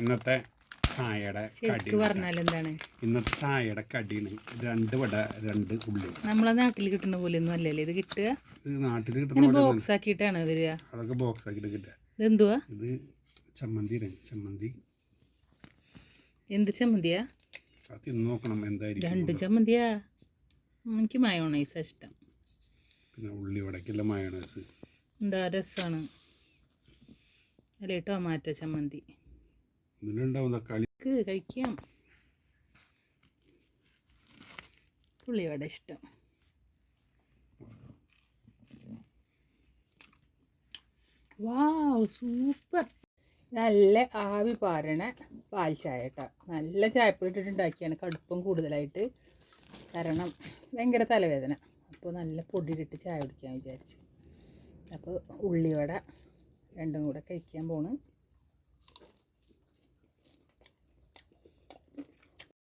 ഇന്നത്തെ ചായയുടെ എന്താണ്? ഇന്നത്തെ ചായയുടെ കടിയാണ് രണ്ട് വട രണ്ട് ഉള്ളി. നമ്മളെ നാട്ടിൽ കിട്ടുന്ന പോലെ ഒന്നും അല്ലല്ലേ? ഇത് കിട്ടുക? നാട്ടിൽ കിട്ടുന്ന ബോക്സ് ആക്കിയിട്ടാണ് വരിക? അതൊക്കെ ബോക്സ് ആക്കിയിട്ട് കിട്ടുക. ഇതെന്തുവാ ഇത് ചമ്മന്തിയാണ്. ചമ്മന്തി. എന്ത് ചമ്മന്തിയാ? തിന്നു നോക്കണം എന്തായിരിക്കും രണ്ട് ചമ്മന്തിയാ? എനിക്ക് മയോണൈസാ ഇഷ്ടം. പിന്നെ ഉള്ളി വടക്കില്ല മയോണൈസ്. എന്താ രസമാണ് അല്ലേ ടൊമാറ്റോ ചമ്മന്തി. ഇതിനുണ്ടാവും തക്കാളി കഴിക്കാം. പുള്ളിയോടെ ഇഷ്ടം. Wow super. നല്ല ആവി പാരണ പാൽ ചായ കേട്ടോ നല്ല ചായപ്പൊടി ഇട്ടിട്ട് ഉണ്ടാക്കിയാണ് കടുപ്പം കൂടുതലായിട്ട്. കാരണം ഭയങ്കര തലവേദന. അപ്പോൾ നല്ല പൊടിയിലിട്ട് ചായ കുടിക്കാൻ വിചാരിച്ചു. അപ്പോൾ ഉള്ളിവട രണ്ടും കൂടെ കഴിക്കാൻ പോണ്.